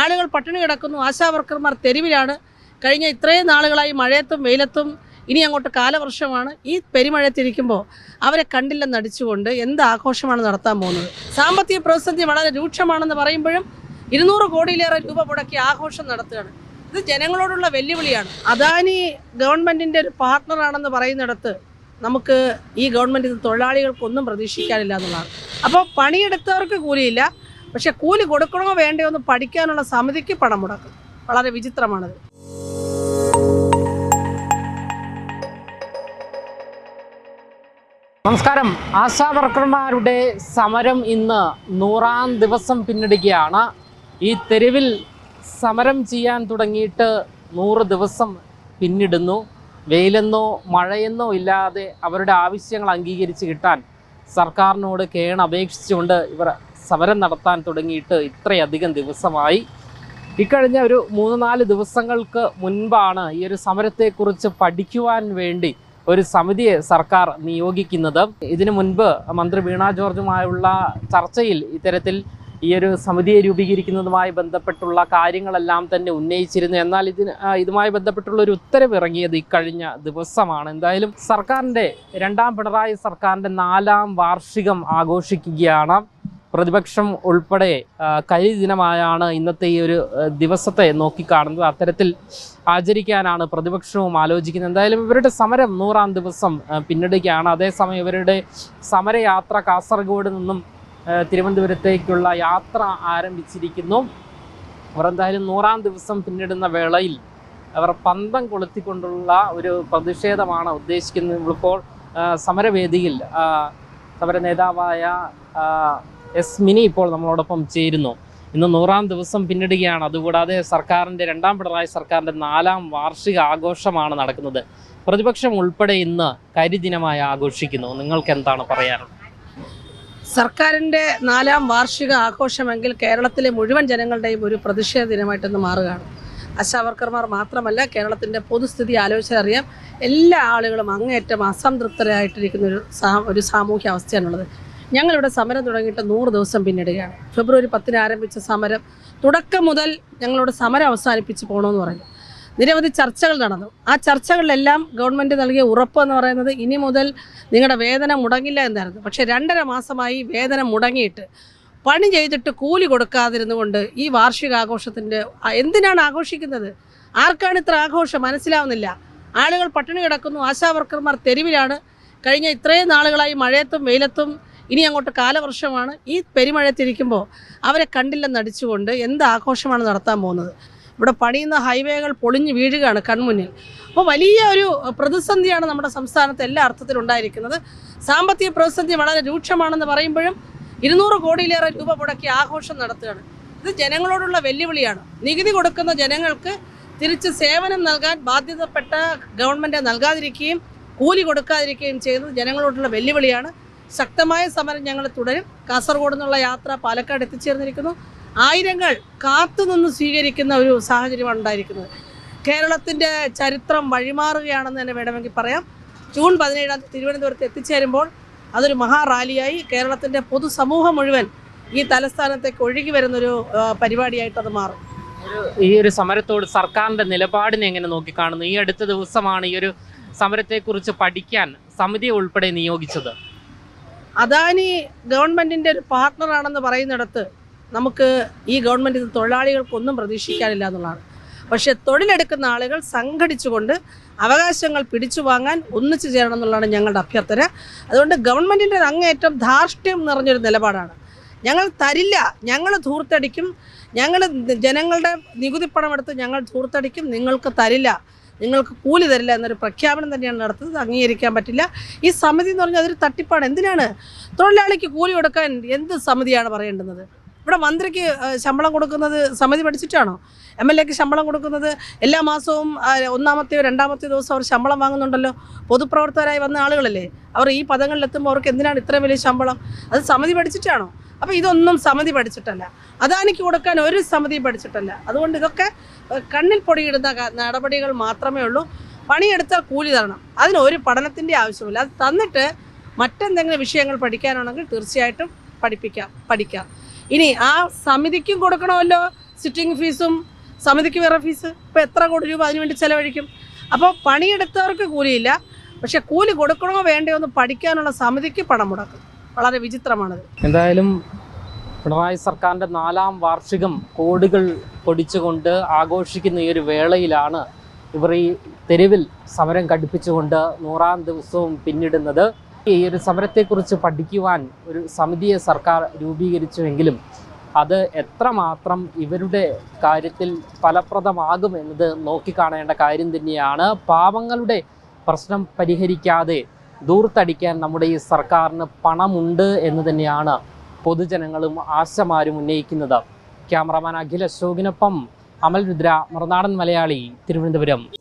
ആളുകൾ പട്ടിണി കിടക്കുന്നു. ആശാ വർക്കർമാർ തെരുവിലാണ്. കഴിഞ്ഞ ഇത്രയും നാളുകളായി മഴയത്തും വെയിലത്തും ഇനി അങ്ങോട്ട് കാലവർഷമാണ്. ഈ പെരുമഴയത്തിരിക്കുമ്പോൾ അവരെ കണ്ടില്ലെന്ന് അടിച്ചുകൊണ്ട് എന്ത് ആഘോഷമാണ് നടത്താൻ പോകുന്നത്? സാമ്പത്തിക പ്രതിസന്ധി വളരെ രൂക്ഷമാണെന്ന് പറയുമ്പോഴും ഇരുന്നൂറ് കോടിയിലേറെ രൂപ മുടക്കി ആഘോഷം നടത്തുകയാണ്. ഇത് ജനങ്ങളോടുള്ള വെല്ലുവിളിയാണ്. അദാനി ഗവൺമെന്റിന്റെ ഒരു പാർട്ട്ണറാണെന്ന് പറയുന്നിടത്ത് നമുക്ക് ഈ ഗവൺമെന്റ് തൊഴിലാളികൾക്കൊന്നും പ്രതീക്ഷിക്കാനില്ല എന്നുള്ളതാണ്. അപ്പോൾ പണിയെടുത്തവർക്ക് കൂലിയില്ല. പക്ഷെ കൂലി കൊടുക്കണോ വേണ്ടയോ എന്ന് പഠിക്കാനുള്ള സമിതിക്ക് പണം മുടക്കും. വളരെ വിചിത്രമാണത്. നമസ്കാരം. ആശാ വർക്കർമാരുടെ സമരം ഇന്ന് നൂറാം ദിവസം പിന്നിടുകയാണ്. ഈ തെരുവിൽ സമരം ചെയ്യാൻ തുടങ്ങിയിട്ട് നൂറ് ദിവസം പിന്നിടുന്നു. വെയിലെന്നോ മഴയെന്നോ ഇല്ലാതെ അവരുടെ ആവശ്യങ്ങൾ അംഗീകരിച്ച് കിട്ടാൻ സർക്കാരിനോട് കേണപേക്ഷിച്ചുകൊണ്ട് ഇവർ സമരം നടത്താൻ തുടങ്ങിയിട്ട് ഇത്രയധികം ദിവസമായി. ഇക്കഴിഞ്ഞ ഒരു മൂന്ന് നാല് ദിവസങ്ങൾക്ക് മുൻപാണ് ഈ ഒരു സമരത്തെക്കുറിച്ച് പഠിക്കുവാൻ വേണ്ടി ഒരു സമിതിയെ സർക്കാർ നിയോഗിക്കുന്നത്. ഇതിനു മുൻപ് മന്ത്രി വീണ ജോർജുമായുള്ള ചർച്ചയിൽ ഇത്തരത്തിൽ ഈ ഒരു സമിതിയെ രൂപീകരിക്കുന്നതുമായി ബന്ധപ്പെട്ടുള്ള കാര്യങ്ങളെല്ലാം തന്നെ ഉന്നയിച്ചിരുന്നു. എന്നാൽ ഇതിന് ഇതുമായി ബന്ധപ്പെട്ടുള്ള ഒരു ഉത്തരവ് ഇറങ്ങിയത് ഇക്കഴിഞ്ഞ ദിവസമാണ്. എന്തായാലും സർക്കാരിന്റെ രണ്ടാം പിണറായി സർക്കാരിന്റെ നാലാം വാർഷികം ആഘോഷിക്കുകയാണ്. പ്രതിപക്ഷം ഉൾപ്പെടെ ആ, കരി ദിനമായാണ് ഇന്നത്തെ ഈ ഒരു ദിവസത്തെ നോക്കിക്കാണുന്നത്. അത്തരത്തിൽ ആചരിക്കാനാണ് പ്രതിപക്ഷവും ആലോചിക്കുന്നത്. എന്തായാലും ഇവരുടെ സമരം നൂറാം ദിവസം പിന്നിടുകയാണ്. അതേസമയം ഇവരുടെ സമരയാത്ര കാസർഗോഡ് നിന്നും തിരുവനന്തപുരത്തേക്കുള്ള യാത്ര ആരംഭിച്ചിരിക്കുന്നു. അവർ എന്തായാലും നൂറാം ദിവസം പിന്നിടുന്ന വേളയിൽ അവർ പന്തം കൊളുത്തിക്കൊണ്ടുള്ള ഒരു പ്രതിഷേധമാണ് ഉദ്ദേശിക്കുന്നത്. ഇപ്പോൾ സമരവേദിയിൽ സമര നേതാവായ എസ് മിനി ഇപ്പോൾ നമ്മളോടൊപ്പം ചേരുന്നു. ഇന്ന് നൂറാം ദിവസം പിന്നിടുകയാണ്. അതുകൂടാതെ സർക്കാരിന്റെ രണ്ടാം പിണറായി സർക്കാരിന്റെ നാലാം വാർഷിക ആഘോഷമാണ് നടക്കുന്നത്. പ്രതിപക്ഷം ഉൾപ്പെടെ ഇന്ന് കരിദിനമായി ആഘോഷിക്കുന്നു. നിങ്ങൾക്ക് എന്താണ് പറയാനുള്ളത്? സർക്കാരിന്റെ നാലാം വാർഷിക ആഘോഷമെങ്കിൽ കേരളത്തിലെ മുഴുവൻ ജനങ്ങളുടെയും ഒരു പ്രതിഷേധ ദിനമായിട്ടൊന്ന് മാറുകയാണ്. ആശാവർക്കർമാർ മാത്രമല്ല കേരളത്തിന്റെ പൊതുസ്ഥിതി ആലോചിച്ചറിയാം എല്ലാ ആളുകളും അങ്ങേയറ്റം അസംതൃപ്തരായിട്ടിരിക്കുന്ന ഒരു സാ ഒരു സാമൂഹ്യ അവസ്ഥയാണുള്ളത് ഞങ്ങളിവിടെ സമരം തുടങ്ങിയിട്ട് നൂറ് ദിവസം പിന്നിടുകയാണ്. ഫെബ്രുവരി പത്തിന് ആരംഭിച്ച സമരം തുടക്കം മുതൽ ഞങ്ങളോട് സമരം അവസാനിപ്പിച്ച് പോകണമെന്ന് പറഞ്ഞു നിരവധി ചർച്ചകൾ നടന്നു. ആ ചർച്ചകളിലെല്ലാം ഗവൺമെന്റ് നൽകിയ ഉറപ്പ് എന്ന് പറയുന്നത് ഇനി മുതൽ നിങ്ങളുടെ വേതന മുടങ്ങില്ല എന്നായിരുന്നു. പക്ഷേ രണ്ടര മാസമായി വേതനം മുടങ്ങിയിട്ട് പണി ചെയ്തിട്ട് കൂലി കൊടുക്കാതിരുന്നുകൊണ്ട് ഈ വാർഷികാഘോഷത്തിന്റെ എന്തിനാണ് ആഘോഷിക്കുന്നത്? ആർക്കാണ് ഇത്ര ആഘോഷം? മനസ്സിലാവുന്നില്ല. ആളുകൾ പട്ടിണി കിടക്കുന്നു. ആശാവർക്കർമാർ തെരുവിലാണ്. കഴിഞ്ഞ ഇത്രയും നാളുകളായി മഴയത്തും വെയിലത്തും ഇനി അങ്ങോട്ട് കാലവർഷമാണ്. ഈ പെരുമഴത്തിരിക്കുമ്പോൾ അവരെ കണ്ടില്ലെന്ന് അടിച്ചുകൊണ്ട് എന്ത് ആഘോഷമാണ് നടത്താൻ പോകുന്നത്? ഇവിടെ പണിയുന്ന ഹൈവേകൾ പൊളിഞ്ഞു വീഴുകയാണ് കൺമുന്നിൽ. അപ്പോൾ വലിയ ഒരു പ്രതിസന്ധിയാണ് നമ്മുടെ സംസ്ഥാനത്ത് എല്ലാ അർത്ഥത്തിലും ഉണ്ടായിരിക്കുന്നത്. സാമ്പത്തിക പ്രതിസന്ധി വളരെ രൂക്ഷമാണെന്ന് പറയുമ്പോഴും ഇരുന്നൂറ് കോടിയിലേറെ രൂപ മുടക്കി ആഘോഷം നടത്തുകയാണ്. ഇത് ജനങ്ങളോടുള്ള വെല്ലുവിളിയാണ്. നികുതി കൊടുക്കുന്ന ജനങ്ങൾക്ക് തിരിച്ച് സേവനം നൽകാൻ ബാധ്യതപ്പെട്ട ഗവൺമെന്റ് നൽകാതിരിക്കുകയും കൂലി കൊടുക്കാതിരിക്കുകയും ചെയ്യുന്നത് ജനങ്ങളോടുള്ള വെല്ലുവിളിയാണ്. ശക്തമായ സമരം ഞങ്ങൾ തുടരും. കാസർഗോഡ് നിന്നുള്ള യാത്ര പാലക്കാട് എത്തിച്ചേർന്നിരിക്കുന്നു. ആയിരങ്ങൾ കാത്തുനിന്ന് സ്വീകരിക്കുന്ന ഒരു സാഹചര്യമാണ് ഉണ്ടായിരിക്കുന്നത്. കേരളത്തിന്റെ ചരിത്രം വഴിമാറുകയാണെന്ന് തന്നെ വേണമെങ്കിൽ പറയാം. ജൂൺ പതിനേഴാം തീയതി തിരുവനന്തപുരത്ത് എത്തിച്ചേരുമ്പോൾ അതൊരു മഹാറാലിയായി കേരളത്തിന്റെ പൊതുസമൂഹം മുഴുവൻ ഈ തലസ്ഥാനത്തേക്ക് ഒഴുകി വരുന്നൊരു പരിപാടിയായിട്ട് അത് മാറും. ഈ ഒരു സമരത്തോട് സർക്കാരിന്റെ നിലപാടിനെ എങ്ങനെ നോക്കിക്കാണുന്നു? ഈ അടുത്ത ദിവസമാണ് ഈ ഒരു സമരത്തെക്കുറിച്ച് പഠിക്കാൻ സമിതി ഉൾപ്പെടെ നിയോഗിച്ചത്. അദാനി ഗവൺമെന്റിന്റെ ഒരു പാർട്ട്ണറാണെന്ന് പറയുന്നിടത്ത് നമുക്ക് ഈ ഗവൺമെന്റ് തൊഴിലാളികൾക്കൊന്നും പ്രതീക്ഷിക്കാനില്ല എന്നുള്ളതാണ്. പക്ഷേ തൊഴിലെടുക്കുന്ന ആളുകൾ സംഘടിച്ചുകൊണ്ട് അവകാശങ്ങൾ പിടിച്ചു വാങ്ങാൻ ഒന്നിച്ചു ചേരണം എന്നുള്ളതാണ് ഞങ്ങളുടെ അഭ്യർത്ഥന. അതുകൊണ്ട് ഗവൺമെന്റിന്റെ അങ്ങേയറ്റം ധാർഷ്ട്യം നിറഞ്ഞൊരു നിലപാടാണ്. ഞങ്ങൾ തരില്ല ഞങ്ങൾ ധൂർത്തടിക്കും ഞങ്ങൾ ജനങ്ങളുടെ നികുതി പണമെടുത്ത് ഞങ്ങൾ ധൂർത്തടിക്കും നിങ്ങൾക്ക് തരില്ല. നിങ്ങൾക്ക് കൂലി തരില്ല എന്നൊരു പ്രഖ്യാപനം തന്നെയാണ് നടത്തുന്നത്. അംഗീകരിക്കാൻ പറ്റില്ല. ഈ സമിതി എന്ന് പറഞ്ഞാൽ അതൊരു തട്ടിപ്പാണ്. എന്തിനാണ്? തൊഴിലാളിക്ക് കൂലി കൊടുക്കാൻ എന്ത് സമിതിയാണ് പറയേണ്ടുന്നത്? ഇവിടെ മന്ത്രിക്ക് ശമ്പളം കൊടുക്കുന്നത് സമിതി പഠിച്ചിട്ടാണോ? എം എൽ എക്ക് ശമ്പളം കൊടുക്കുന്നത് എല്ലാ മാസവും ഒന്നാമത്തെയോ രണ്ടാമത്തെയോ ദിവസം അവർ ശമ്പളം വാങ്ങുന്നുണ്ടല്ലോ. പൊതുപ്രവർത്തകരായി വന്ന ആളുകളല്ലേ? അവർ ഈ പദങ്ങളിലെത്തുമ്പോൾ അവർക്ക് എന്തിനാണ് ഇത്രയും വലിയ ശമ്പളം? അത് സമിതി പഠിച്ചിട്ടാണോ? അപ്പോൾ ഇതൊന്നും സമിതി പഠിച്ചിട്ടല്ല. അദാനിക്ക് കൊടുക്കാൻ ഒരു സമിതി പഠിച്ചിട്ടല്ല. അതുകൊണ്ട് ഇതൊക്കെ കണ്ണിൽ പൊടിയിടുന്ന നടപടികൾ മാത്രമേ ഉള്ളൂ. പണിയെടുത്താൽ കൂലി തരണം. അതിന് ഒരു പഠനത്തിന്റെ ആവശ്യമില്ല അത് തന്നിട്ട് മറ്റെന്തെങ്കിലും വിഷയങ്ങൾ പഠിക്കാനാണെങ്കിൽ തീർച്ചയായിട്ടും പഠിപ്പിക്കാം പഠിക്കാം. ഇനി ആ സമിതിക്കും കൊടുക്കണമല്ലോ? സിറ്റിംഗ് ഫീസും സമിതിക്ക് വേറെ ഫീസ് ഇപ്പോൾ എത്ര കോടി രൂപ അതിനുവേണ്ടി ചിലവഴിക്കും? അപ്പോൾ പണിയെടുത്തവർക്ക് കൂലിയില്ല. പക്ഷെ കൂലി കൊടുക്കണോ വേണ്ടയോ എന്ന് പഠിക്കാനുള്ള സമിതിക്ക് പണം മുടക്കും. വളരെ വിചിത്രമാണത്. എന്തായാലും പിണറായി സർക്കാരിന്റെ നാലാം വാർഷികം കോടികൾ പൊടിച്ചുകൊണ്ട് ആഘോഷിക്കുന്ന ഈ ഒരു വേളയിലാണ് ഇവർ ഈ തെരുവിൽ സമരം ഘടിപ്പിച്ചുകൊണ്ട് നൂറാം ദിവസവും പിന്നിടുന്നത്. ഈ ഒരു സമരത്തെക്കുറിച്ച് പഠിക്കുവാൻ ഒരു സമിതിയെ സർക്കാർ രൂപീകരിച്ചുവെങ്കിലും അത് എത്രമാത്രം ഇവരുടെ കാര്യത്തിൽ ഫലപ്രദമാകും എന്നത് നോക്കിക്കാണേണ്ട കാര്യം തന്നെയാണ്. പാവങ്ങളുടെ പ്രശ്നം പരിഹരിക്കാതെ ദൂർത്തടിക്കാൻ നമ്മുടെ ഈ സർക്കാരിന് പണമുണ്ട് എന്ന് തന്നെയാണ് പൊതുജനങ്ങളും ആശമാരും ഉന്നയിക്കുന്നത്. ക്യാമറമാൻ അഖിൽ അശോകിനൊപ്പം അമൽ രുദ്ര മറുനാടൻ മലയാളി തിരുവനന്തപുരം.